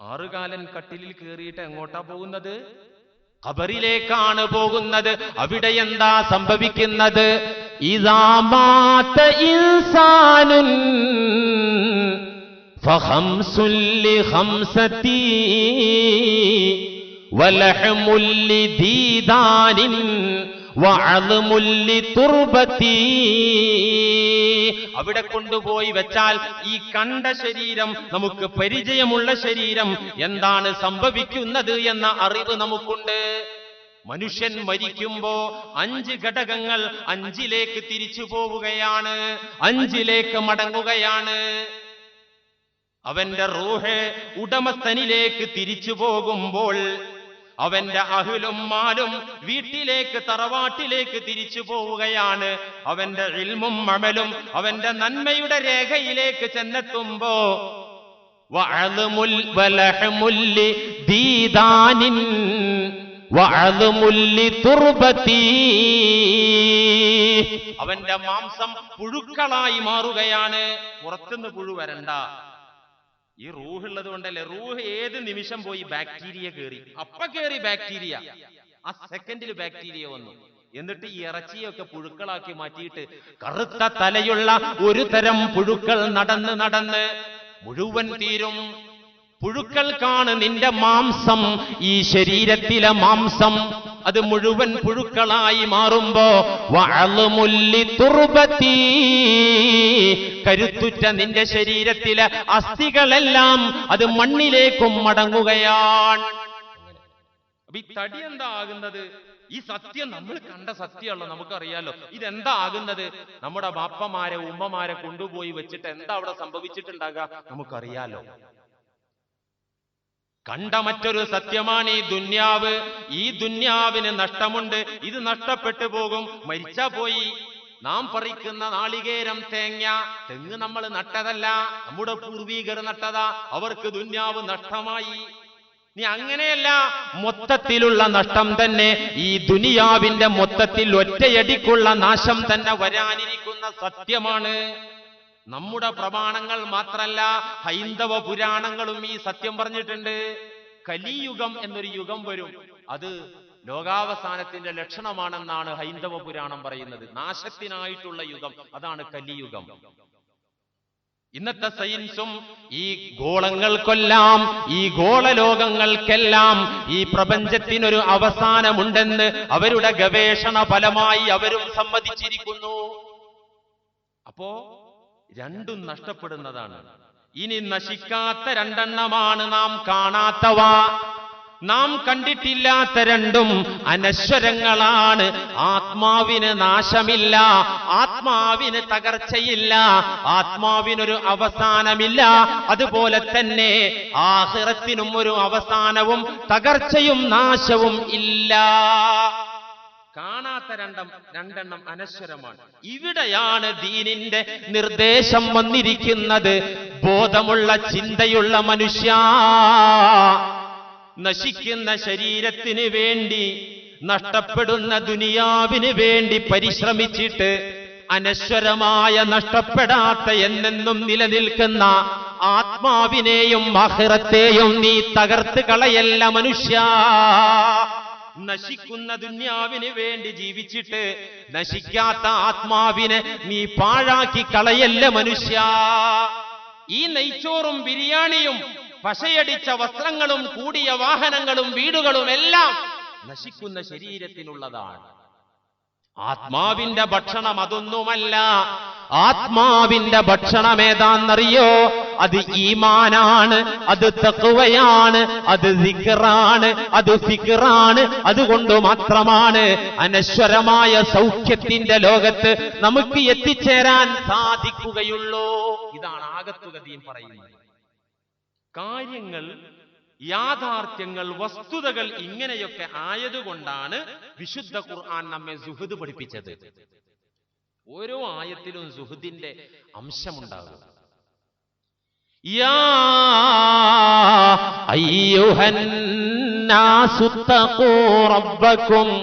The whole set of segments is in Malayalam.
ആറുകാലൻ കട്ടിലിൽ കയറിയിട്ട് എങ്ങോട്ടാ പോകുന്നത്? ഖബറിലേക്കാണ് പോകുന്നത്. അവിടെ എന്താ സംഭവിക്കുന്നത്? ഇതാമാത്ത വഅദ്മുൽ തുർബത്തി അവിടെ കൊണ്ടുപോയി വെച്ചാൽ ഈ കണ്ട ശരീരം നമുക്ക് പരിചയമുള്ള ശരീരം എന്താണ് സംഭവിക്കുന്നത് എന്ന അറിവ് നമുക്കുണ്ട്. മനുഷ്യൻ മരിക്കുമ്പോ അഞ്ച് ഘടകങ്ങൾ അഞ്ചിലേക്ക് തിരിച്ചു പോവുകയാണ് അഞ്ചിലേക്ക് മടങ്ങുകയാണ്. അവന്റെ റൂഹ് ഉടമസ്ഥനിലേക്ക് തിരിച്ചു പോകുമ്പോൾ അവന്റെ അഹിലും മാലും വീട്ടിലേക്ക് തറവാട്ടിലേക്ക് തിരിച്ചു പോവുകയാണ്. അവന്റെ ഇൽമും അമലും അവന്റെ നന്മയുടെ രേഖയിലേക്ക് ചെന്നെത്തുമ്പോ അവന്റെ മാംസം പുഴുക്കളായി മാറുകയാണ്. പുറത്തുനിന്ന് പുഴു വരണ്ട. ഈ റൂഹ് ഉള്ളത് കൊണ്ടല്ലേ? റൂഹ് ഏത് നിമിഷം പോയി ബാക്ടീരിയ കയറി അപ്പ കയറി ബാക്ടീരിയ ആ സെക്കൻഡിൽ ബാക്ടീരിയ വന്നു. എന്നിട്ട് ഈ ഇറച്ചിയൊക്കെ പുഴുക്കളാക്കി മാറ്റിയിട്ട് കറുത്ത തലയുള്ള ഒരു തരം പുഴുക്കൾ നടന്ന് നടന്ന് മുഴുവൻ തീരും. പുഴുക്കൾക്കാണ് നിന്റെ മാംസം ഈ ശരീരത്തിലെ മാംസം. അത് മുഴുവൻ പുഴുക്കളായി മാറുമ്പോ വളമുല്ലി തുർബത്തി കരുത്തുറ്റ നിന്റെ ശരീരത്തിലെ അസ്ഥികളെല്ലാം അത് മണ്ണിലേക്കും മടങ്ങുകയാണ്. അപ്പൊ ഈ തടി എന്താ ആകുന്നത്? ഈ സത്യം നമ്മൾ കണ്ട സത്യമല്ല നമുക്കറിയാലോ. ഇതെന്താ ആകുന്നത്? നമ്മുടെ ബാപ്പമാരെ ഉമ്മമാരെ കൊണ്ടുപോയി വെച്ചിട്ട് എന്താ അവിടെ സംഭവിച്ചിട്ടുണ്ടാകുക? നമുക്കറിയാലോ. കണ്ട മറ്റൊരു സത്യമാണ് ഈ ദുന്യാവ്. ഈ ദുന്യാവിന് നഷ്ടമുണ്ട്. ഇത് നഷ്ടപ്പെട്ടു പോകും. മരിച്ചാ പോയി. നാം പറിക്കുന്ന നാളികേരം തേങ്ങ തെങ്ങ് നമ്മൾ നട്ടതല്ല. നമ്മുടെ പൂർവീകർ നട്ടതാ. അവർക്ക് ദുന്യാവ് നഷ്ടമായി. നീ അങ്ങനെയല്ല. മൊത്തത്തിലുള്ള നഷ്ടം തന്നെ ഈ ദുനിയാവിന്റെ മൊത്തത്തിൽ ഒറ്റയടിക്കുള്ള നാശം തന്നെ വരാനിരിക്കുന്ന സത്യമാണ്. നമ്മുടെ പ്രമാണങ്ങൾ മാത്രല്ല ഹൈന്ദവ പുരാണങ്ങളും ഈ സത്യം പറഞ്ഞിട്ടുണ്ട്. കലിയുഗം എന്നൊരു യുഗം വരും. അത് ലോകാവസാനത്തിന്റെ ലക്ഷണമാണെന്നാണ് ഹൈന്ദവ പുരാണം പറയുന്നത്. നാശത്തിനായിട്ടുള്ള യുഗം അതാണ് കലിയുഗം. ഇന്നത്തെ സയൻസും ഈ ഗോളങ്ങൾക്കെല്ലാം ഈ ഗോളലോകങ്ങൾക്കെല്ലാം ഈ പ്രപഞ്ചത്തിനൊരു അവസാനമുണ്ടെന്ന് അവരുടെ ഗവേഷണ ഫലമായി അവരും സമ്മതിച്ചിരിക്കുന്നു. അപ്പോ രണ്ടും നഷ്ടപ്പെടുന്നതാണ്. ഇനി നശിക്കാത്ത രണ്ടെണ്ണമാണ് നാം കാണാത്തവ. നാം കണ്ടിട്ടില്ലാത്ത രണ്ടും അനശ്വരങ്ങളാണ്. ആത്മാവിന് നാശമില്ല. ആത്മാവിന് തകർച്ചയില്ല. ആത്മാവിനൊരു അവസാനമില്ല. അതുപോലെ തന്നെ ആഹിറത്തിനും ഒരു അവസാനവും തകർച്ചയും നാശവും ഇല്ല. കാണാത്ത രണ്ടം രണ്ടെണ്ണം അനശ്വരമാണ്. ഇവിടെയാണ് ദീനിന്റെ നിർദ്ദേശം വന്നിരിക്കുന്നത്. ബോധമുള്ള ചിന്തയുള്ള മനുഷ്യ നശിക്കുന്ന ശരീരത്തിന് വേണ്ടി നഷ്ടപ്പെടുന്ന ദുനിയാവിന് വേണ്ടി പരിശ്രമിച്ചിട്ട് അനശ്വരമായ നഷ്ടപ്പെടാത്ത എന്നെന്നും നിലനിൽക്കുന്ന ആത്മാവിനെയും മഹിറത്തെയും നീ തകർത്ത് കളയല്ല മനുഷ്യ. നശിക്കുന്ന ദുന്യാവിന് വേണ്ടി ജീവിച്ചിട്ട് നശിക്കാത്ത ആത്മാവിനെ നീ പാഴാക്കി കളയല്ല മനുഷ്യ. ഈ നെയ്ച്ചോറും ബിരിയാണിയും പശയടിച്ച വസ്ത്രങ്ങളും കൂടിയ വാഹനങ്ങളും വീടുകളും എല്ലാം നശിക്കുന്ന ശരീരത്തിനുള്ളതാണ്. ആത്മാവിന്റെ ഭക്ഷണം അതൊന്നുമല്ല. ആത്മാവിന്റെ ഭക്ഷണം ഏതാന്നറിയോ? അത് ഈമാനാണ് അത് തക്കുവയാണ് അത് സിഖറാണ് അത് ഫിക്കറാണ് അതുകൊണ്ട് മാത്രമാണ് അനശ്വരമായ സൗഖ്യത്തിന്റെ ലോകത്ത് നമുക്ക് എത്തിച്ചേരാൻ സാധിക്കുകയുള്ളൂ. ഇതാണ് ആകത്തുകതയും പറയുന്നത്. കാര്യങ്ങൾ യാഥാർത്ഥ്യങ്ങൾ വസ്തുതകൾ ഇങ്ങനെയൊക്കെ ആയതുകൊണ്ടാണ് വിശുദ്ധ ഖുർആൻ നമ്മെ സുഹൃദ് പഠിപ്പിച്ചത്. ഓരോ ആയത്തിലും സുഹൃദിന്റെ അംശമുണ്ടാകും. يا أيها الناس اتقوا ربكم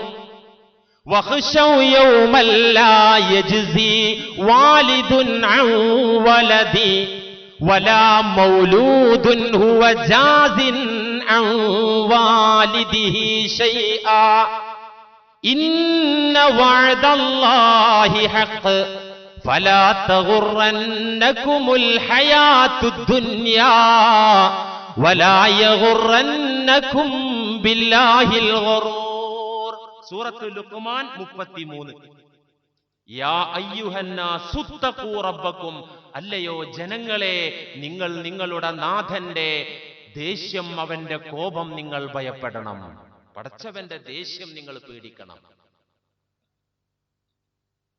واخشوا يوما لا يجزي والد عن ولدي ولا مولود هو جاز عن والده شيئا إن وعد الله حق സൂറത്ത് ലുക്മാൻ മുപ്പത്തിമൂന്ന്. അല്ലയോ ജനങ്ങളെ നിങ്ങൾ നിങ്ങളുടെ നാഥന്റെ ദേഷ്യം അവന്റെ കോപം നിങ്ങൾ ഭയപ്പെടണം. പടച്ചവന്റെ ദേഷ്യം നിങ്ങൾ പേടിക്കണം.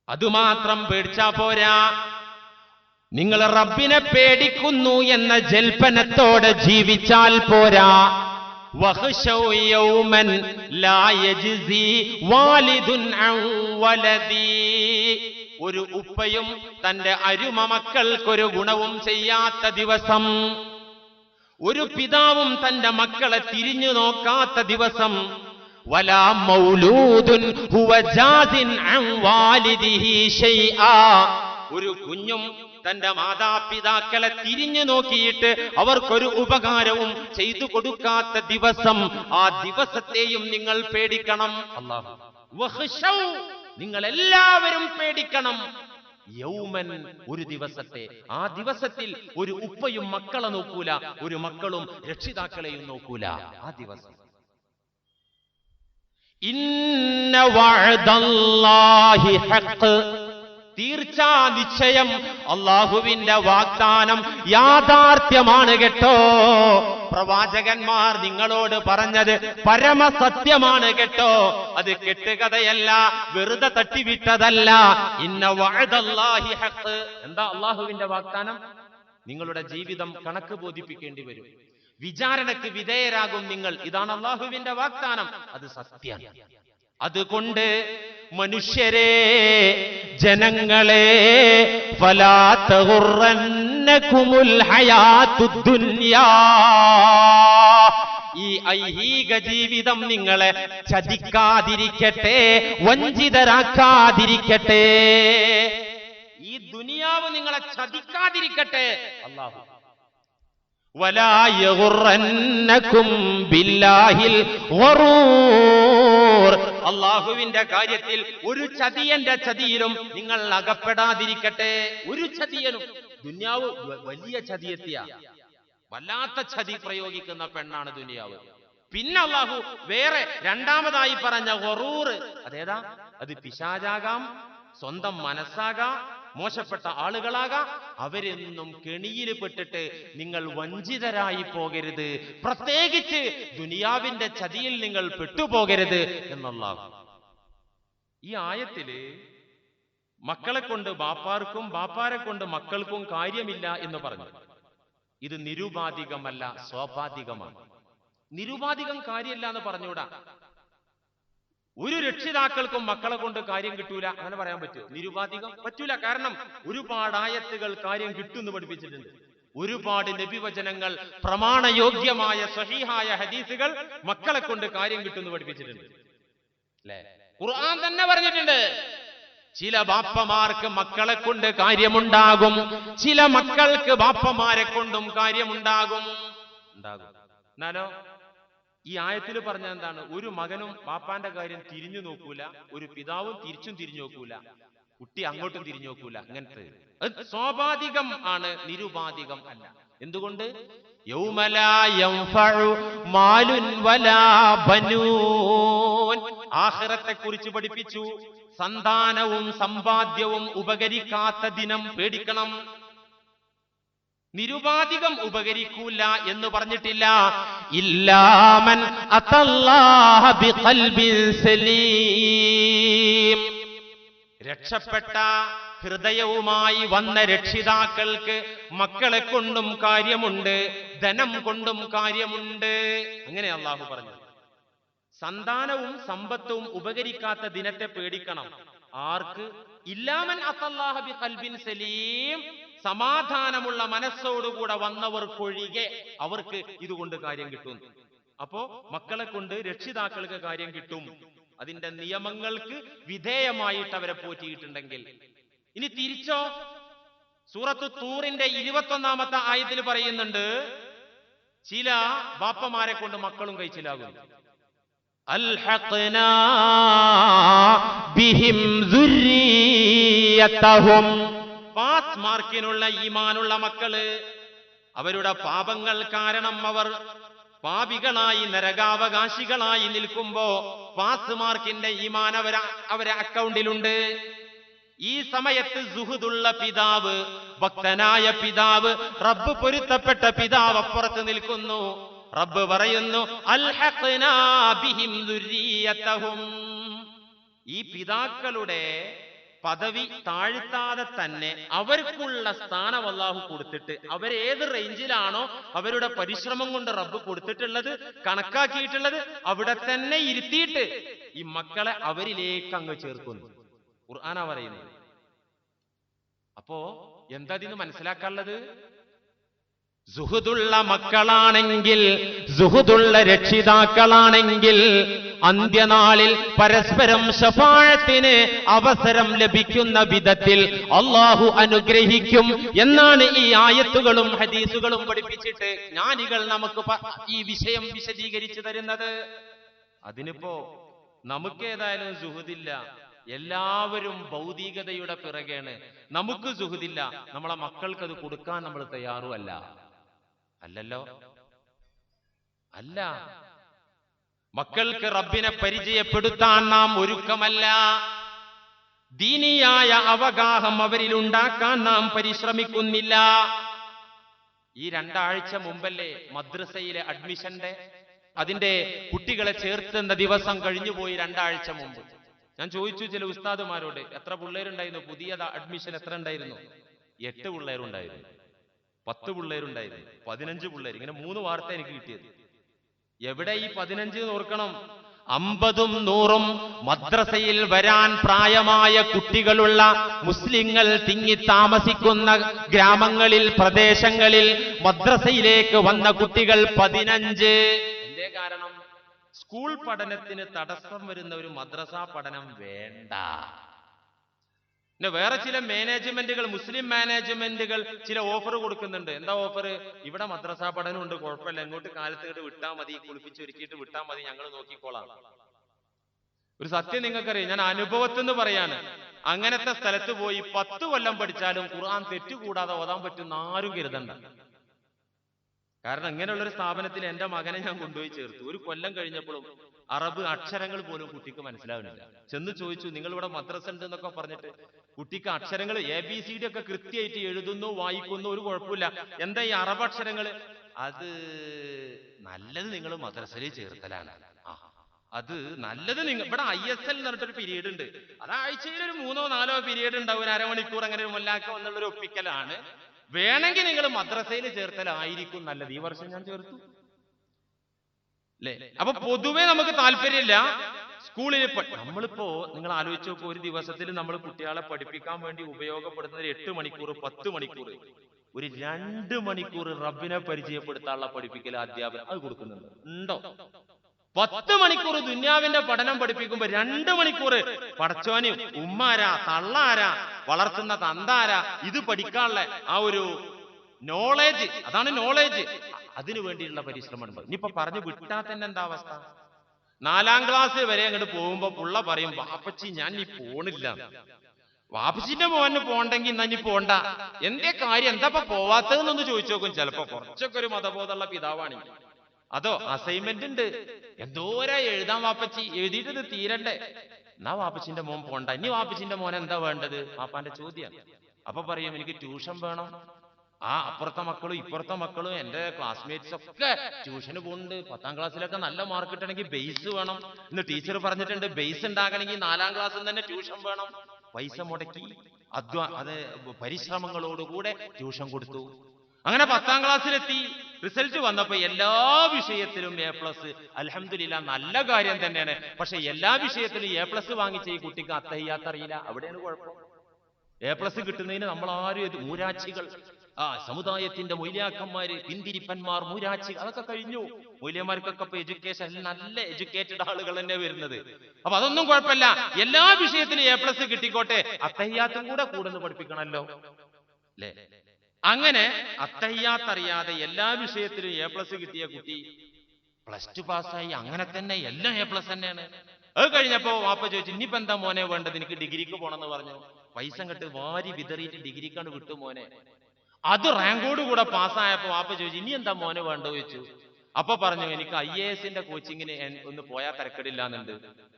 അതുമാത്രം പേടിച്ചാ പോരാ. നിങ്ങൾ റബ്ബിനെ പേടിക്കുന്നു എന്ന ജൽപ്പനത്തോടെ ജീവിച്ചാൽ പോരാ. ഒരു ഉപ്പയും തന്റെ അരുമ മക്കൾക്കൊരു ഗുണവും ചെയ്യാത്ത ദിവസം. ഒരു പിതാവും തന്റെ മക്കളെ തിരിഞ്ഞു നോക്കാത്ത ദിവസം. വലാ മൗലൂദുൻ ഹുവ ജാസിൻ عن വാലിദിഹി شيئا ഒരു കുഞ്ഞും തന്റെ മാതാപിതാക്കളെ തിരിഞ്ഞു നോക്കിയിട്ട് അവർക്കൊരു ഉപകാരവും ചെയ്തു കൊടുക്കാത്ത ദിവസം ആ ദിവസത്തെയും നിങ്ങൾ പേടിക്കണം. നിങ്ങൾ എല്ലാവരും പേടിക്കണം. യൗമൻ ഒരു ദിവസത്തെ. ആ ദിവസത്തിൽ ഒരു ഉപ്പയും മക്കളെ നോക്കൂല ഒരു മക്കളും രക്ഷിതാക്കളെയും നോക്കൂല. ആ ദിവസം. തീർച്ചാ നിശ്ചയം. അള്ളാഹുവിന്റെ വാഗ്ദാനം യാഥാർത്ഥ്യമാണ് കേട്ടോ. പ്രവാചകന്മാർ നിങ്ങളോട് പറഞ്ഞത് പരമസത്യമാണ് കേട്ടോ. അത് കെട്ടുകഥയല്ല വെറുതെ തട്ടിവിട്ടതല്ല. ഇന്ന വഅദല്ലാഹി ഹഖ്. എന്താ അള്ളാഹുവിന്റെ വാഗ്ദാനം? നിങ്ങളുടെ ജീവിതം കണക്ക് ബോധിപ്പിക്കേണ്ടി വരും. വിചാരണക്ക് വിധേയരാകും നിങ്ങൾ. ഇതാണ് അള്ളാഹുവിന്റെ വാഗ്ദാനം. അത് സത്യം. അതുകൊണ്ട് മനുഷ്യരെ ജനങ്ങളെ ഈ ഐഹിക ജീവിതം നിങ്ങളെ ചതിക്കാതിരിക്കട്ടെ വഞ്ചിതരാക്കാതിരിക്കട്ടെ. ഈ ദുനിയാവ് നിങ്ങളെ ചതിക്കാതിരിക്കട്ടെ. അള്ളാഹു അള്ളാഹുവിന്റെ കാര്യത്തിൽ ഒരു ചതിയന്റെ ചതിയിലും നിങ്ങൾ അകപ്പെടാതിരിക്കട്ടെ. ഒരു ചതിയനും ദുന്യാവ് വലിയ ചതിയെത്തിയ. വല്ലാത്ത ചതി പ്രയോഗിക്കുന്ന പെണ്ണാണ് ദുനിയാവ്. പിന്നെ അള്ളാഹു വേറെ രണ്ടാമതായി പറഞ്ഞ ഒറൂറ് അതേതാ? അത് പിശാചാകാം സ്വന്തം മനസ്സാകാം മോശപ്പെട്ട ആളുകളാകാം. അവരെന്നും കെണിയിൽ പെട്ടിട്ട് നിങ്ങൾ വഞ്ചിതരായി പോകരുത്. പ്രത്യേകിച്ച് ദുനിയാവിന്റെ ചതിയിൽ നിങ്ങൾ പെട്ടുപോകരുത് എന്നുള്ള ഈ ആയത്തിൽ മക്കളെ കൊണ്ട് ബാപ്പാർക്കും ബാപ്പാരെ കൊണ്ട് മക്കൾക്കും കാര്യമില്ല എന്ന് പറഞ്ഞു. ഇത് നിരുപാധികമല്ല സ്വാഭാവികമാണ് നിരുപാധികം കാര്യമില്ല എന്ന് പറഞ്ഞുകൂടാ? ഒരു രക്ഷിതാക്കൾക്കും മക്കളെ കൊണ്ട് കാര്യം കിട്ടൂല അങ്ങനെ പറയാൻ പറ്റുമോ നിരുപാധികം പറ്റൂല. കാരണം ഒരുപാട് ആയത്തുകൾ കാര്യം കിട്ടുമെന്ന് പഠിപ്പിച്ചിട്ടുണ്ട്. ഒരുപാട് നബിവചനങ്ങൾ പ്രമാണയോഗ്യമായ സഹിഹായ ഹദീസുകൾ മക്കളെ കൊണ്ട് കാര്യം കിട്ടുമെന്ന് പഠിപ്പിച്ചിട്ടുണ്ട്. അല്ലേ? ഖുർആൻ തന്നെ പറഞ്ഞിട്ടുണ്ട്. ചില ബാപ്പമാർക്ക് മക്കളെ കൊണ്ട് കാര്യമുണ്ടാകും. ചില മക്കൾക്ക് ബാപ്പമാരെ കൊണ്ടും കാര്യമുണ്ടാകും. ഉണ്ടാകും. എന്നാലോ? ഈ ആയത്തിൽ പറഞ്ഞ എന്താണ്? ഒരു മകനും പാപ്പാന്റെ കാര്യം തിരിഞ്ഞു നോക്കൂല ഒരു പിതാവും തിരിച്ചും തിരിഞ്ഞു നോക്കൂല കുട്ടി അങ്ങോട്ടും തിരിഞ്ഞു നോക്കൂല അങ്ങനത്തെ സ്വാഭാവികം ആണ് നിരുപാധികം അല്ല. എന്തുകൊണ്ട്? ആഹ്റത്തെ കുറിച്ച് പഠിപ്പിച്ചു. സന്താനവും സമ്പാദ്യവും ഉപകരിക്കാത്ത ദിനം പേടിക്കണം. നിരുപാധികം ഉപകരിക്കൂല എന്ന് പറഞ്ഞിട്ടില്ല. ഇല്ലാമൻ രക്ഷപ്പെട്ട ഹൃദയവുമായി വന്ന രക്ഷിതാക്കൾക്ക് മക്കളെ കൊണ്ടും കാര്യമുണ്ട് ധനം കൊണ്ടും കാര്യമുണ്ട്. അങ്ങനെ അള്ളാഹു പറഞ്ഞു. സന്താനവും സമ്പത്തും ഉപകരിക്കാത്ത ദിനത്തെ പേടിക്കണം. ആർക്ക്? ഇല്ലാമൻ അത്തല്ലാഹ ബി ഖൽബിൻ സലീം സമാധാനമുള്ള മനസ്സോടുകൂടെ വന്നവർക്കൊഴികെ അവർക്ക് ഇതുകൊണ്ട് കാര്യം കിട്ടും. അപ്പോ മക്കളെ കൊണ്ട് രക്ഷിതാക്കൾക്ക് കാര്യം കിട്ടും. അതിന്റെ നിയമങ്ങൾക്ക് വിധേയമായിട്ട് അവരെ പോറ്റിയിട്ടുണ്ടെങ്കിൽ. ഇനി തിരിച്ചോ? സൂറത്ത് തൂറിന്റെ ഇരുപത്തൊന്നാമത്തെ ആയത്തിൽ പറയുന്നുണ്ട് ചില ബാപ്പമാരെ കൊണ്ട് മക്കളും കഴിച്ചിലാകും. അൽഹഖ്നാ ബിഹിം ദുർരിയത്തഹും പാസ് മാർക്കിനുള്ള ഈമാനുള്ള മക്കൾ. അവരുടെ പാപങ്ങൾ കാരണം അവർ പാപികളായി നരകാവകാശികളായി നിൽക്കുമ്പോ പാസ് മാർക്കിന്റെ ഈമാൻ അവരെ അവരെ അക്കൗണ്ടിലുണ്ട്. ഈ സമയത്ത് സുഹുദുള്ള പിതാവ് ഭക്തനായ പിതാവ് റബ്ബ് പൊരുത്തപ്പെട്ട പിതാവ് അപ്പുറത്ത് നിൽക്കുന്നു. റബ്ബ് പറയുന്നു അൽഹഖ്നാ ബിഹിം ദുർരിയത്തഹും ഈ പിതാക്കളുടെ പദവി താഴ്ത്താതെ തന്നെ അവർക്കുള്ള സ്ഥാനം അള്ളാഹു കൊടുത്തിട്ട് അവരേത് റേഞ്ചിലാണോ അവരുടെ പരിശ്രമം കൊണ്ട് റബ്ബ് കൊടുത്തിട്ടുള്ളത് കണക്കാക്കിയിട്ടുള്ളത് അവിടെ തന്നെ ഇരുത്തിയിട്ട് ഈ മക്കളെ അവരിലേക്ക് അങ്ങ് ചേർക്കുന്നു. ഖുർആാനാ പറയുന്നത്. അപ്പോ എന്താ ഇതിന് മനസ്സിലാക്കാനുള്ളത്? സുഹൃദുള്ള മക്കളാണെങ്കിൽ സുഹൃദുള്ള രക്ഷിതാക്കളാണെങ്കിൽ അന്ത്യനാളിൽ പരസ്പരം ശഫാഴത്തിന് അവസരം ലഭിക്കുന്ന വിധത്തിൽ അള്ളാഹു അനുഗ്രഹിക്കും എന്നാണ് ഈ ആയത്തുകളും ഹദീസുകളും പഠിപ്പിച്ചിട്ട് ജ്ഞാനികൾ നമുക്ക് ഈ വിഷയം വിശദീകരിച്ചു തരുന്നത്. അതിനിപ്പോ നമുക്കേതായാലും സുഹൃതില്ല എല്ലാവരും ഭൗതികതയുടെ പിറകെയാണ്. നമുക്ക് സുഹൃതില്ല നമ്മളെ മക്കൾക്ക് അത് കൊടുക്കാൻ നമ്മൾ തയ്യാറുമല്ല അല്ലല്ലോ? അല്ല. മക്കൾക്ക് റബ്ബിനെ പരിചയപ്പെടുത്താൻ നാം ഒരുക്കമല്ല. ദീനിയായ അവഗാഹം അവരിൽ ഉണ്ടാക്കാൻ നാം പരിശ്രമിക്കുന്നില്ല. ഈ രണ്ടാഴ്ച മുമ്പല്ലേ മദ്രസയിലെ അഡ്മിഷന്റെ അതിന്റെ കുട്ടികളെ ചേർത്തുന്ന ദിവസം കഴിഞ്ഞുപോയി രണ്ടാഴ്ച മുമ്പ്. ഞാൻ ചോദിച്ചു ചില ഉസ്താദുമാരോട് എത്ര പിള്ളേരുണ്ടായിരുന്നു? പുതിയ അഡ്മിഷൻ എത്ര ഉണ്ടായിരുന്നു? എട്ട് പിള്ളേരുണ്ടായിരുന്നു. പത്ത് പിള്ളേരുണ്ടായിരുന്നു. പതിനഞ്ച് പിള്ളേർ ഇങ്ങനെ മൂന്ന് വാർത്ത എനിക്ക് കിട്ടിയത്. എവിടെ ഈ പതിനഞ്ച് നോർക്കണം? അമ്പതും നൂറും മദ്രസയിൽ വരാൻ പ്രായമായ കുട്ടികളുള്ള മുസ്ലിങ്ങൾ തിങ്ങി താമസിക്കുന്ന ഗ്രാമങ്ങളിൽ പ്രദേശങ്ങളിൽ മദ്രസയിലേക്ക് വന്ന കുട്ടികൾ പതിനഞ്ച്. എന്തേ കാരണം? സ്കൂൾ പഠനത്തിന് തടസ്സം വരുന്ന ഒരു മദ്രസ പഠനം വേണ്ട. പിന്നെ വേറെ ചില മാനേജ്മെന്റുകൾ മുസ്ലിം മാനേജ്മെന്റുകൾ ചില ഓഫർ കൊടുക്കുന്നുണ്ട്. എന്താ ഓഫർ ഇവിടെ മദ്രസ പഠനം ഉണ്ട് കുഴപ്പമില്ല. എങ്ങോട്ട് കാലത്ത് ഇങ്ങോട്ട് വിട്ടാൽ മതി കുളിപ്പിച്ച് ഒരുക്കിയിട്ട് വിട്ടാൽ മതി ഞങ്ങൾ നോക്കിക്കോളാം. ഒരു സത്യം നിങ്ങൾക്കറിയാം. ഞാൻ അനുഭവത്തിൽ നിന്ന് പറയാണ്. അങ്ങനത്തെ സ്ഥലത്ത് പോയി പത്ത് കൊല്ലം പഠിച്ചാലും ഖുർആൻ തെറ്റുകൂടാതെ ഓതാൻ പറ്റുന്ന ആരും കരുതണ്ട. കാരണം ഇങ്ങനെയുള്ളൊരു സ്ഥാപനത്തിൽ എന്റെ മകനെ ഞാൻ കൊണ്ടുപോയി ചേർത്തു. ഒരു കൊല്ലം കഴിഞ്ഞപ്പോഴും അറബ് അക്ഷരങ്ങൾ പോലും കുട്ടിക്ക് മനസ്സിലാവുന്നില്ല. ചെന്ന് ചോദിച്ചു നിങ്ങൾ ഇവിടെ മദ്രസ ഉണ്ട് എന്നൊക്കെ പറഞ്ഞിട്ട് കുട്ടിക്ക് അക്ഷരങ്ങൾ എ ബി സി ഡി ഒക്കെ കൃത്യമായിട്ട് എഴുതുന്നു വായിക്കുന്നു ഒരു കുഴപ്പമില്ല. എന്താ ഈ അറബ് അക്ഷരങ്ങൾ അത് നല്ലത് നിങ്ങൾ മദ്രസയിൽ ചേർത്തലാണ്. ആ അത് നല്ലത് നിങ്ങൾ ഇവിടെ ഐ എസ് എൽ എന്ന് പറഞ്ഞിട്ടൊരു പീരീഡ് ഉണ്ട്. അത് ആഴ്ചയിൽ ഒരു മൂന്നോ നാലോ പീരീഡ് ഉണ്ടാവും. ഒരു അരമണിക്കൂർ അങ്ങനെ ഒരു മുല്ലാക്കം എന്നുള്ളൊരു ഒപ്പിക്കലാണ്. വേണമെങ്കിൽ നിങ്ങൾ മദ്രസയിൽ ചേർത്തലായിരിക്കും നല്ലത്. ഈ വർഷം ഞാൻ ചേർത്തു. അല്ലേ? അപ്പൊ പൊതുവെ നമുക്ക് താല്പര്യമില്ല. സ്കൂളിൽ നമ്മളിപ്പോ നിങ്ങൾ ആലോചിച്ച് നോക്കൂ ഒരു ദിവസത്തിൽ നമ്മൾ കുട്ടികളെ പഠിപ്പിക്കാൻ വേണ്ടി ഉപയോഗപ്പെടുത്തുന്ന ഒരു എട്ട് മണിക്കൂർ പത്ത് മണിക്കൂർ ഒരു രണ്ട് മണിക്കൂർ റബ്ബിനെ പരിചയപ്പെടുത്താനുള്ള പഠിപ്പിക്കൽ അധ്യാപനം അത് കൊടുക്കുന്നുണ്ട്. ഉണ്ടോ? പത്ത് മണിക്കൂർ ദുന്യാവിന്റെ പഠനം പഠിപ്പിക്കുമ്പോ രണ്ട് മണിക്കൂർ. പടച്ചോന് ഉമ്മാരാ തള്ളാരാ വളർത്തുന്ന തന്താരാ ഇത് പഠിക്കാനുള്ള ആ ഒരു നോളേജ് അതാണ് നോളേജ് അതിനു വേണ്ടിയുള്ള പരിശ്രമം ഉണ്ട്. ഇനിയിപ്പോ പറഞ്ഞു വിട്ടാ തന്നെ എന്താ അവസ്ഥ? നാലാം ക്ലാസ് വരെ അങ്ങോട്ട് പോകുമ്പോ പുള്ള പറയും വാപ്പച്ചി ഞാൻ നീ പോണില്ല. വാപ്പച്ചിന്റെ മോന് പോണ്ടെങ്കിൽ എന്നാ നീ പോണ്ട. എന്തേ കാര്യം? എന്താ പോവാത്തതെന്നൊന്ന് ചോദിച്ചു നോക്കും ചിലപ്പോ കുറച്ചൊക്കെ ഒരു മതബോധമുള്ള പിതാവാണെങ്കിൽ അതോ അസൈൻമെന്റ് ഉണ്ട്? എന്തോരാ എഴുതാൻ വാപ്പച്ചി. എഴുതിയിട്ട് തീരണ്ടേ. എന്നാ വാപ്പച്ചിന്റെ മോൻ പോണ്ട. ഇനി വാപ്പച്ചിന്റെ മോൻ എന്താ വേണ്ടത്? വാപ്പാന്റെ ചോദ്യം. അപ്പൊ പറയും എനിക്ക് ട്യൂഷൻ വേണം. ആ അപ്പുറത്തെ മക്കളും ഇപ്പുറത്തെ മക്കളും എന്റെ ക്ലാസ്മേറ്റ്സ് ഒക്കെ ട്യൂഷന് പോകുന്നുണ്ട്. പത്താം ക്ലാസ്സിലൊക്കെ നല്ല മാർക്ക് കിട്ടണമെങ്കിൽ ബേസ് വേണം. ഇന്ന് ടീച്ചർ പറഞ്ഞിട്ടുണ്ട് ബേസ് ഉണ്ടാകണമെങ്കിൽ നാലാം ക്ലാസ്സിൽ തന്നെ ട്യൂഷൻ വേണം. പൈസ മുടക്കി അധ്വാ അത് പരിശ്രമങ്ങളോടുകൂടെ ട്യൂഷൻ കൊടുത്തു. അങ്ങനെ പത്താം ക്ലാസ്സിലെത്തി. റിസൾട്ട് വന്നപ്പോ എല്ലാ വിഷയത്തിലും എ പ്ലസ് അലഹമില്ല നല്ല കാര്യം തന്നെയാണ്. പക്ഷെ എല്ലാ വിഷയത്തിലും എ പ്ലസ് വാങ്ങിച്ച ഈ കുട്ടിക്ക് അത്തയ്യാത്തറിയില്ല അവിടെയാണ് കുഴപ്പം. എ പ്ലസ് കിട്ടുന്നതിന് നമ്മൾ ആരും മൂരാച്ചികൾ ആ സമുദായത്തിന്റെ മൂല്യാക്കന്മാര് പിന്തിരിപ്പന്മാർ മൂരാച്ചി അതൊക്കെ കഴിഞ്ഞു. മൂല്യമാർക്കൊക്കെ ഇപ്പൊ എഡ്യൂക്കേഷൻ നല്ല എഡ്യൂക്കേറ്റഡ് ആളുകൾ തന്നെ വരുന്നത്. അപ്പൊ അതൊന്നും കുഴപ്പമില്ല. എല്ലാ വിഷയത്തിലും എ പ്ലസ് കിട്ടിക്കോട്ടെ. അത്തയ്യാത്തും കൂടെ കൂടുന്ന് പഠിപ്പിക്കണമല്ലോ അല്ലേ അങ്ങനെ അത്തയ്യാത്തറിയാതെ എല്ലാ വിഷയത്തിലും എ പ്ലസ് കിട്ടിയ കുട്ടി പ്ലസ് ടു പാസ്സായി അങ്ങനെ തന്നെ എല്ലാം എ പ്ലസ് തന്നെയാണ്. അത് കഴിഞ്ഞപ്പോ വാപ്പ ചോദിച്ചു ഇനിയിപ്പോ എന്താ മോനെ വേണ്ടത്? എനിക്ക് ഡിഗ്രിക്ക് പോണെന്ന് പറഞ്ഞു. പൈസ കെട്ട് വാരി വിതറിയിട്ട് ഡിഗ്രിക്കാണ് വിട്ടു മോനെ. അത് റാങ്കോട് കൂടെ പാസ്സായപ്പോ വാപ്പ ചോദിച്ചു ഇനി എന്താ മോനെ വേണ്ടത്? ചോദിച്ചു. അപ്പൊ പറഞ്ഞു എനിക്ക് ഐ എ എസിന്റെ കോച്ചിങ്ങിന് ഒന്ന് പോയാൽ തിരക്കടില്ലാന്നുണ്ട്.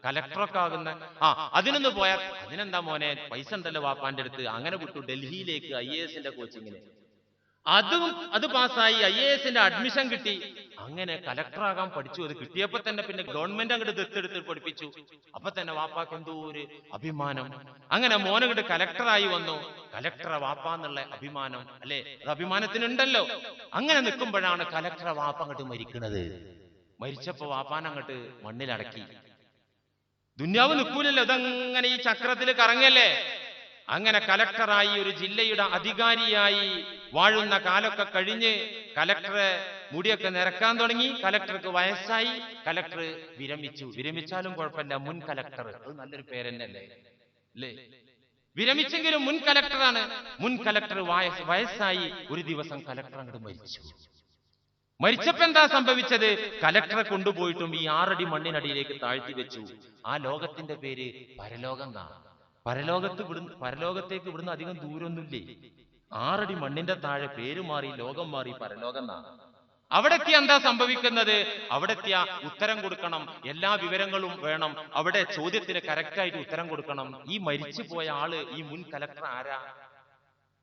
കലക്ടറൊക്കെ ആകുന്ന ആ അതിനൊന്ന് പോയാൽ അതിനെന്താ മോനെ പൈസ ഉണ്ടല്ലോ വാപ്പാന്റെ അടുത്ത്. അങ്ങനെ വിട്ടു ഡൽഹിയിലേക്ക് ഐ എ എസിന്റെ കോച്ചിങ്ങിന് അതും അത് പാസ്സായി ഐ എ എസിന്റെ അഡ്മിഷൻ കിട്ടി. അങ്ങനെ കലക്ടറാകാൻ പഠിച്ചു. അത് കിട്ടിയപ്പോ തന്നെ പിന്നെ ഗവൺമെന്റ് അങ്ങോട്ട് ദത്തെടുത്ത് പഠിപ്പിച്ചു. അപ്പൊ തന്നെ വാപ്പാക്ക് എന്തോ ഒരു അഭിമാനം. അങ്ങനെ മോനങ്ങോട്ട് കലക്ടറായി വന്നു. കലക്ടറെ വാപ്പാന്നുള്ള അഭിമാനം അല്ലെ? അത് അഭിമാനത്തിനുണ്ടല്ലോ. അങ്ങനെ നിൽക്കുമ്പോഴാണ് കലക്ടറെ വാപ്പ അങ്ങോട്ട് മരിക്കുന്നത്. മരിച്ചപ്പോ വാപ്പാൻ അങ്ങോട്ട് മണ്ണിലടക്കി. ദുന്യാവ് നിൽക്കൂലല്ലോ ഇതങ്ങനെ ഈ ചക്രത്തിൽ കറങ്ങല്ലേ? അങ്ങനെ കലക്ടറായി ഒരു ജില്ലയുടെ അധികാരിയായി വാഴുന്ന കാലൊക്കെ കഴിഞ്ഞ് കലക്ടറെ മുടിയൊക്കെ നിരക്കാൻ തുടങ്ങി. കലക്ടർക്ക് വയസ്സായി. കലക്ടർ വിരമിച്ചു. വിരമിച്ചാലും കുഴപ്പമില്ല. മുൻ കലക്ടർ. അത് നല്ലൊരു പേരെന്നല്ലേ? അല്ലേ? വിരമിച്ചെങ്കിലും മുൻ കലക്ടറാണ്. മുൻ കലക്ടർ വയസ് വയസ്സായി ഒരു ദിവസം കലക്ടർ അങ്ങോട്ട് മരിച്ചു. മരിച്ചപ്പോ എന്താ സംഭവിച്ചത്? കലക്ടറെ കൊണ്ടുപോയിട്ടും ഈ ആറടി മണ്ണിനടിയിലേക്ക് താഴ്ത്തി വെച്ചു. ആ ലോകത്തിന്റെ പേര് പരലോകം എന്നാണ്. പരലോകത്ത് വിടുന്ന പരലോകത്തേക്ക് വിടുന്ന അധികം ദൂരമൊന്നുമില്ലേ? ആറടി മണ്ണിന്റെ താഴെ പേര് മാറി ലോകം മാറി പരലോകം എന്നാണ് അവിടെത്തി എന്താ സംഭവിക്കുന്നത്? അവിടെത്തിയ ഉത്തരം കൊടുക്കണം. എല്ലാ വിവരങ്ങളും വേണം. അവിടെ ചോദ്യത്തിന് കറക്റ്റായിട്ട് ഉത്തരം കൊടുക്കണം. ഈ മരിച്ചു പോയ ആൾ ഈ മുൻ കലക്ടർ ആരാ?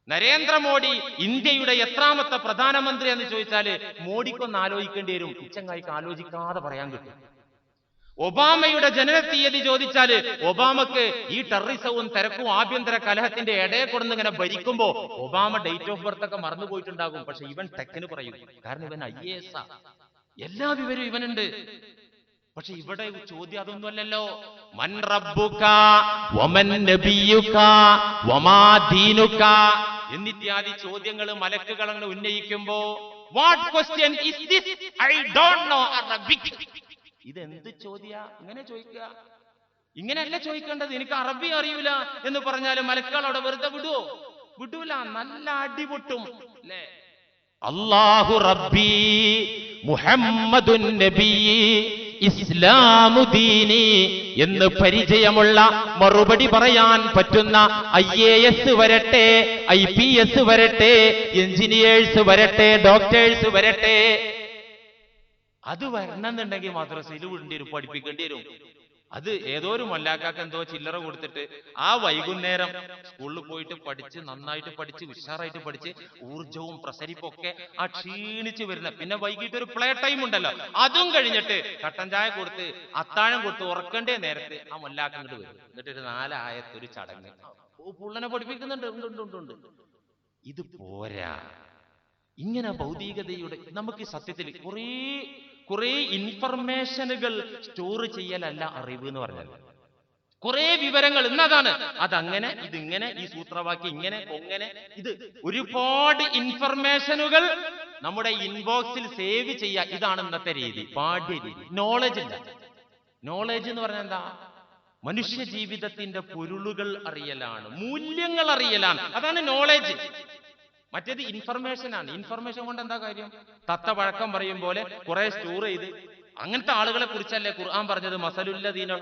നരേന്ദ്രമോദി ഇന്ത്യയുടെ എത്രാമത്തെ പ്രധാനമന്ത്രി എന്ന് ചോദിച്ചാൽ മോഡിക്കൊന്ന് ആലോചിക്കേണ്ടി വരും. ഉച്ചങ്ങായിക്ക് ആലോചിക്കാതെ പറയാൻ കിട്ടും. ഒബാമയുടെ ജനന തീയതി ചോദിച്ചാൽ ഒബാമക്ക് ഈ ടെററിസവും തിരക്കും ആഭ്യന്തര കലഹത്തിന്റെ ഇടയെ കൊടുന്ന് ഇങ്ങനെ ഭരിക്കുമ്പോ ഒബാമ ഡേറ്റ് ഓഫ് ബർത്ത് ഒക്കെ മറന്നു പോയിട്ടുണ്ടാകും. പക്ഷെ ഇവൻ ടെക്കിന് പറയും. കാരണം ഇവൻ ഐ എ എസ് എല്ലാ വിവരവും ഇവനുണ്ട്. പക്ഷെ ഇവിടെ ചോദ്യം അതൊന്നുമല്ലല്ലോ മൻ റബ്ബുക വമൻ നബിയുക വമാ ദീനുക എന്നിത്യാദി ചോദ്യങ്ങൾ മലക്കുകൾ അങ്ങ് ഉന്നയിക്കുമ്പോ what question is this I don't know Arabic ഇതെന്ത് ചോദ്യ? ഇങ്ങനെ ചോദിക്കുക. ഇങ്ങനെയല്ല ചോദിക്കേണ്ടത് എനിക്ക് അറബി അറിയൂല എന്ന് പറഞ്ഞാൽ മലക്കാളോടെ അവിടെ വെറുതെ വിടുവോ? വിടൂല നല്ല അടിപൊട്ടും അല്ലേ അല്ലാഹു റബ്ബി മുഹമ്മദുൻ നബി ഇസ്ലാമു ദീനി എന്ന് പരിചയമുള്ള മറുപടി പറയാൻ പറ്റുന്ന ഐ എ എസ് വരട്ടെ ഐ പി എസ് വരട്ടെ എഞ്ചിനീയേഴ്സ് വരട്ടെ ഡോക്ടേഴ്സ് വരട്ടെ അത് വരണമെന്നുണ്ടെങ്കിൽ മദ്രസയിൽ വിടേണ്ടി വരും പഠിപ്പിക്കേണ്ടി വരും. അത് ഏതോ ഒരു മൊല്ലാക്കാക്ക് എന്തോ ചില്ലറ കൊടുത്തിട്ട് ആ വൈകുന്നേരം സ്കൂളിൽ പോയിട്ട് പഠിച്ച് നന്നായിട്ട് പഠിച്ച് ഉഷാറായിട്ട് പഠിച്ച് ഊർജവും പ്രസരിപ്പും ഒക്കെ ആ ക്ഷീണിച്ച് വരുന്ന പിന്നെ വൈകിട്ട് ഒരു പ്ലേ ടൈം ഉണ്ടല്ലോ. അതും കഴിഞ്ഞിട്ട് കട്ടൻ ചായ കൊടുത്ത് അത്താഴം കൊടുത്ത് ഉറക്കണ്ടേ നേരത്തെ ആ മൊല്ലാക്ക വരും. എന്നിട്ട് ഒരു നാലായത്തൊരു ചടങ്ങ്. പുള്ളനെ പഠിപ്പിക്കുന്നുണ്ട്. ഇത് പോരാ. ഇങ്ങനെ ഭൗതികതയുടെ നമുക്ക് സത്യത്തിൽ കുറേ കുറേ ഇൻഫർമേഷനുകൾ സ്റ്റോർ ചെയ്യലല്ല അറിവ് എന്ന് പറഞ്ഞത്. കുറെ വിവരങ്ങൾ ഇന്നതാണ്. അതങ്ങനെ ഇതിങ്ങനെ ഈ സൂത്രവാക്യം ഇങ്ങനെ ഒങ്ങനെ ഇത് ഒരുപാട് ഇൻഫർമേഷനുകൾ നമ്മുടെ ഇൻബോക്സിൽ സേവ് ചെയ്യുക ഇതാണ് ഇന്നത്തെ രീതി. പാഠ്യ നോളജ് ഇല്ല. നോളജ് എന്ന് പറഞ്ഞാൽ എന്താ? മനുഷ്യ ജീവിതത്തിന്റെ പൊരുളുകൾ അറിയലാണ്. മൂല്യങ്ങൾ അറിയലാണ്. അതാണ് നോളജ് മറ്റേത് ഇൻഫർമേഷൻ ആണ്. ഇൻഫർമേഷൻ കൊണ്ട് എന്താ കാര്യം? തത്ത വഴക്കം പറയും പോലെ കുറെ സ്റ്റോർ ചെയ്ത്. അങ്ങനത്തെ ആളുകളെ കുറിച്ചല്ലേ ഖുർആൻ പറഞ്ഞത്? മസലുല്ലദീന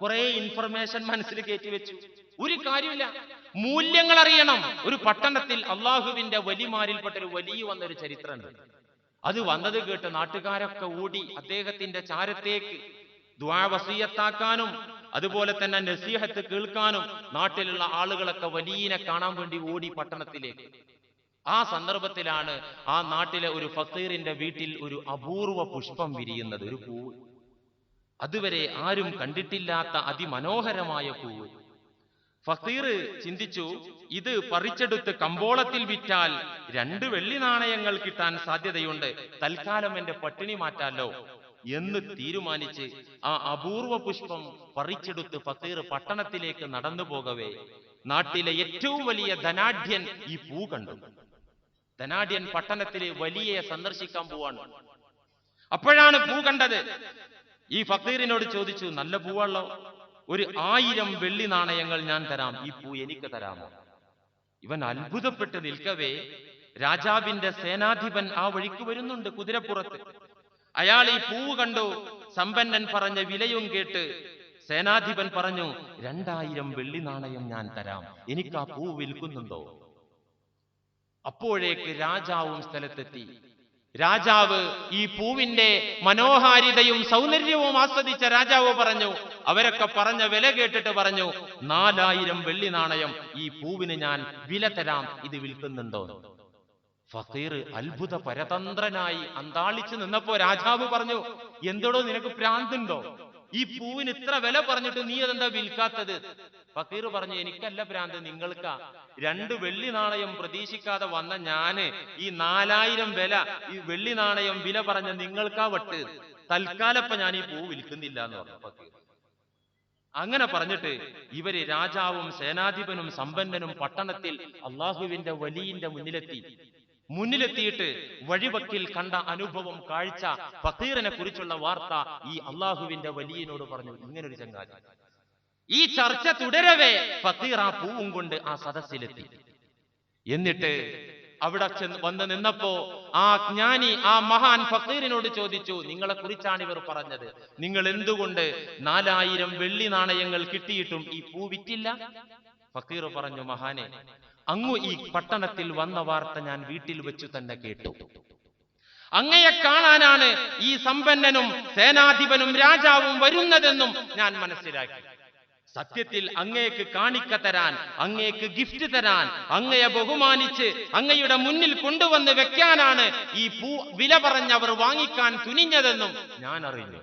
കുറെ ഇൻഫർമേഷൻ മനസ്സിൽ കയറ്റി വെച്ചു. ഒരു കാര്യമില്ല. മൂല്യങ്ങൾ അറിയണം. ഒരു പട്ടണത്തിൽ അള്ളാഹുവിന്റെ വലിമാരിൽപ്പെട്ട ഒരു വലിയ വന്നൊരു ചരിത്രമുണ്ട്. അത് വന്നത് കേട്ട് നാട്ടുകാരൊക്കെ ഓടി അദ്ദേഹത്തിന്റെ ചാരത്തേക്ക് ദ്വാവസീയത്താക്കാനും അതുപോലെ തന്നെ നസീഹത്ത് കേൾക്കാനും നാട്ടിലുള്ള ആളുകളൊക്കെ വലിയനെ കാണാൻ വേണ്ടി ഓടി പട്ടണത്തിലേക്ക്. ആ സന്ദർഭത്തിലാണ് ആ നാട്ടിലെ ഒരു ഫക്കീറിന്റെ വീട്ടിൽ ഒരു അപൂർവ പുഷ്പം വിരിയുന്നത് ഒരു പൂവ്. അതുവരെ ആരും കണ്ടിട്ടില്ലാത്ത അതിമനോഹരമായ പൂവ്. ഫക്കീർ ചിന്തിച്ചു ഇത് പറിച്ചെടുത്ത് കമ്പോളത്തിൽ വിറ്റാൽ രണ്ട് വെള്ളി നാണയങ്ങൾ കിട്ടാൻ സാധ്യതയുണ്ട്. തൽക്കാലം എന്റെ പട്ടിണി മാറ്റാലോ? എന്ന് തീരുമാനിച്ച് ആ അപൂർവ പുഷ്പം പറിച്ചെടുത്ത് ഫത്തീർ പട്ടണത്തിലേക്ക് നടന്നു പോകവേ. നാട്ടിലെ ഏറ്റവും വലിയ ധനാഢ്യൻ ഈ പൂ കണ്ടു. ധനാഢ്യൻ പട്ടണത്തിലെ വലിയ സന്ദർശിക്കാൻ പോവാണ്. അപ്പോഴാണ് പൂ കണ്ടത്. ഈ ഫക്കീറിനോട് ചോദിച്ചു നല്ല പൂവാണല്ലോ. ഒരു ആയിരം വെള്ളി നാണയങ്ങൾ ഞാൻ തരാം. ഈ പൂ എനിക്ക് തരാമോ? ഇവൻ അത്ഭുതപ്പെട്ട് നിൽക്കവേ. രാജാവിന്റെ സേനാധിപൻ ആ വഴിക്ക് വരുന്നുണ്ട് കുതിരപ്പുറത്ത്. അയാൾ ഈ പൂവ് കണ്ടു. സമ്പന്നൻ പറഞ്ഞ വിലയും കേട്ട് സേനാധിപൻ പറഞ്ഞു രണ്ടായിരം വെള്ളി നാണയം ഞാൻ തരാം. എനിക്ക് ആ പൂവ് വിൽക്കുന്നുണ്ടോ? അപ്പോഴേക്ക് രാജാവും സ്ഥലത്തെത്തി. രാജാവ് ഈ പൂവിന്റെ മനോഹാരിതയും സൗന്ദര്യവും ആസ്വദിച്ച രാജാവ് പറഞ്ഞു അവരൊക്കെ പറഞ്ഞ വില കേട്ടിട്ട് പറഞ്ഞു നാലായിരം വെള്ളി നാണയം ഈ പൂവിന് ഞാൻ വില തരാം. ഇത് വിൽക്കുന്നുണ്ടോ? ഫക്കീർ അത്ഭുത പരതന്ത്രനായി അന്താളിച്ചു നിന്നപ്പോ രാജാവ് പറഞ്ഞു എന്തോടോ നിനക്ക് പ്രാന്തുണ്ടോ? ഈ പൂവിന് ഇത്ര വില പറഞ്ഞിട്ട് നീ അതെന്താ വിൽക്കാത്തത്? ഫക്കീർ പറഞ്ഞു എനിക്കല്ല ഭ്രാന്ത് നിങ്ങൾക്കാ. രണ്ട് വെള്ളി നാണയം പ്രതീക്ഷിക്കാതെ വന്ന ഞാൻ ഈ നാലായിരം വില ഈ വെള്ളി നാണയം വില പറഞ്ഞ നിങ്ങൾക്കാ വട്ട്. തൽക്കാലപ്പ ഞാൻ ഈ പൂ വിൽക്കുന്നില്ല എന്ന് പറഞ്ഞു ഫക്കീർ. അങ്ങനെ പറഞ്ഞിട്ട് ഇവർ രാജാവും സേനാധിപനും സമ്പന്നനും പട്ടണത്തിൽ അള്ളാഹുവിന്റെ വലിയന്റെ മുന്നിലെത്തി. മുന്നിലെത്തിയിട്ട് വഴിവക്കിൽ കണ്ട അനുഭവം കാഴ്ച ഫക്കീറിനെ കുറിച്ചുള്ള വാർത്ത ഈ അള്ളാഹുവിന്റെ വലിയനോട് പറഞ്ഞു. ഇങ്ങനൊരു ചങ്ങാതി. ഈ ചർച്ച തുടരവേ. ഫക്കീർ ആ പൂവും കൊണ്ട് ആ സദസ്സിലെത്തി. എന്നിട്ട് അവിടെ ചെന്ന് വന്ന് നിന്നപ്പോ ആ ജ്ഞാനി ആ മഹാൻ ഫക്കീറിനോട് ചോദിച്ചു നിങ്ങളെ കുറിച്ചാണ് ഇവർ പറഞ്ഞത്? നിങ്ങൾ എന്തുകൊണ്ട് നാലായിരം വെള്ളി നാണയങ്ങൾ കിട്ടിയിട്ടും ഈ പൂ വിറ്റില്ല? ഫക്കീർ പറഞ്ഞു മഹാനെ അങ്ങു ഈ പട്ടണത്തിൽ വന്ന വാർത്ത ഞാൻ വീട്ടിൽ വെച്ചു തന്നെ കേട്ടു. അങ്ങയെ കാണാനാണ് ഈ സമ്പന്നനും സേനാധിപനും രാജാവും വരുന്നതെന്നും ഞാൻ മനസ്സിലാക്കി. സത്യത്തിൽ അങ്ങേക്ക് കാണിക്ക തരാൻ അങ്ങേക്ക് ഗിഫ്റ്റ് തരാൻ അങ്ങയെ ബഹുമാനിച്ച് അങ്ങയുടെ മുന്നിൽ കൊണ്ടുവന്ന് വെക്കാനാണ് ഈ പൂ വില പറഞ്ഞവർ വാങ്ങിക്കാൻ തുനിഞ്ഞതെന്നും ഞാൻ അറിഞ്ഞു.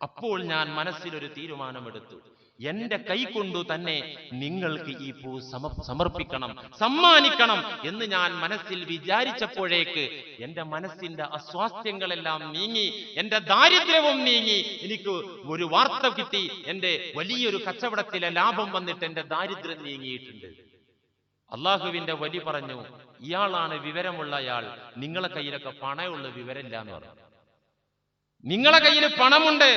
അപ്പോൾ ഞാൻ മനസ്സിലൊരു തീരുമാനമെടുത്തു. എന്റെ കൈകൊണ്ടു തന്നെ നിങ്ങൾക്ക് ഈ പൂ സമ സമർപ്പിക്കണം. സമ്മാനിക്കണം എന്ന് ഞാൻ മനസ്സിൽ വിചാരിച്ചപ്പോഴേക്ക് എന്റെ മനസ്സിന്റെ അസ്വാസ്ഥ്യങ്ങളെല്ലാം നീങ്ങി എന്റെ ദാരിദ്ര്യവും നീങ്ങി എനിക്ക് ഒരു വാർത്ത കിട്ടി എന്റെ വലിയൊരു കച്ചവടത്തിലെ ലാഭം വന്നിട്ട് എന്റെ ദാരിദ്ര്യം നീങ്ങിയിട്ടുണ്ട്. അള്ളാഹുവിന്റെ വലി പറഞ്ഞു ഇയാളാണ് വിവരമുള്ള അയാൾ നിങ്ങളെ കയ്യിലൊക്കെ പണമുള്ള വിവരമില്ല എന്ന് പറഞ്ഞു. നിങ്ങളെ കയ്യിൽ പണമുണ്ട്.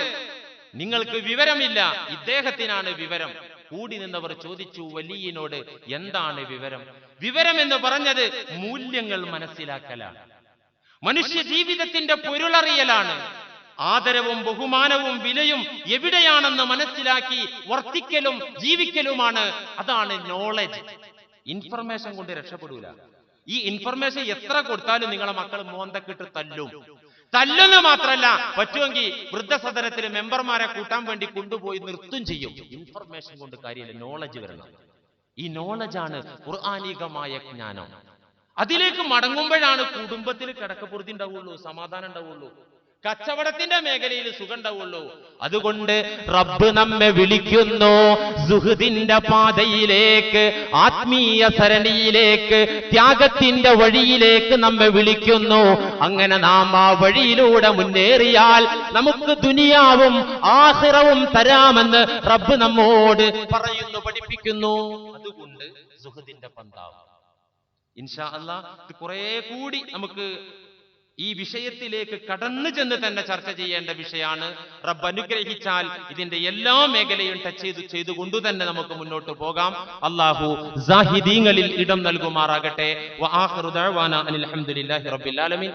നിങ്ങൾക്ക് വിവരമില്ല. ഇദ്ദേഹത്തിനാണ് വിവരം. കൂടി നിന്നവർ ചോദിച്ചു വലിയനോട് എന്താണ് വിവരം? വിവരം എന്ന് പറഞ്ഞത് മൂല്യങ്ങൾ മനസ്സിലാക്കലാണ്. മനുഷ്യ ജീവിതത്തിന്റെ പൊരുളറിയലാണ്. ആദരവും ബഹുമാനവും വിലയും എവിടെയാണെന്ന് മനസ്സിലാക്കി വർത്തിക്കലും ജീവിക്കലുമാണ്. അതാണ് നോളജ് ഇൻഫർമേഷൻ കൊണ്ട് രക്ഷപ്പെടൂല. ഈ ഇൻഫർമേഷൻ എത്ര കൊടുത്താലും നിങ്ങളെ മക്കൾ മോന്തക്കിട്ട് തല്ലും. തല്ലുന്ന മാത്രമല്ല പറ്റുമെങ്കിൽ വൃദ്ധസദനത്തിലെ മെമ്പർമാരെ കൂട്ടാൻ വേണ്ടി കൊണ്ടുപോയി നിർത്തും ചെയ്യും. ഇൻഫർമേഷൻ കൊണ്ട് കാര്യമില്ല നോളജ് വരണം. ഈ നോളജാണ് ഖുർആാനികമായ ജ്ഞാനം. അതിലേക്ക് മടങ്ങുമ്പോഴാണ് കുടുംബത്തിൽ കിടക്കപ്പുറത്തി ഉണ്ടാവുള്ളൂ സമാധാനം ഉണ്ടാവുള്ളൂ. കച്ചവടത്തിന്റെ മേഖലയിൽ സുഖണ്ടാവുള്ളൂ അതുകൊണ്ട് റബ്ബ് നമ്മെ വിളിക്കുന്നു സുഹൃദിന്റെ പാതയിലേക്ക് ആത്മീയ സരണിയിലേക്ക് ത്യാഗത്തിന്റെ വഴിയിലേക്ക് നമ്മെ വിളിക്കുന്നു. അങ്ങനെ നാം ആ വഴിയിലൂടെ മുന്നേറിയാൽ നമുക്ക് ദുനിയാവും ആഹിറവും തരാമെന്ന് റബ്ബ് നമ്മോട് പറയുന്നു പഠിപ്പിക്കുന്നു. അതുകൊണ്ട് സുഹൃദിന്റെ പന്താവ്. ഇൻഷാ അല്ല കുറെ കൂടി നമുക്ക് ഈ വിഷയത്തിലേക്ക് കടന്നു ചെന്ന് തന്നെ ചർച്ച ചെയ്യേണ്ട വിഷയമാണ് റബ്ബ് അനുഗ്രഹിച്ചാൽ ഇതിന്റെ എല്ലാ മേഖലയും ടച്ച് ചെയ്ത് ചെയ്തുകൊണ്ടു തന്നെ നമുക്ക് മുന്നോട്ട് പോകാം. അള്ളാഹു സാഹിദീങ്ങളിൽ ഇടം നൽകുമാറാകട്ടെ. അനിൽ ഹംദുലില്ലാഹി റബ്ബിൽ ആലമീൻ.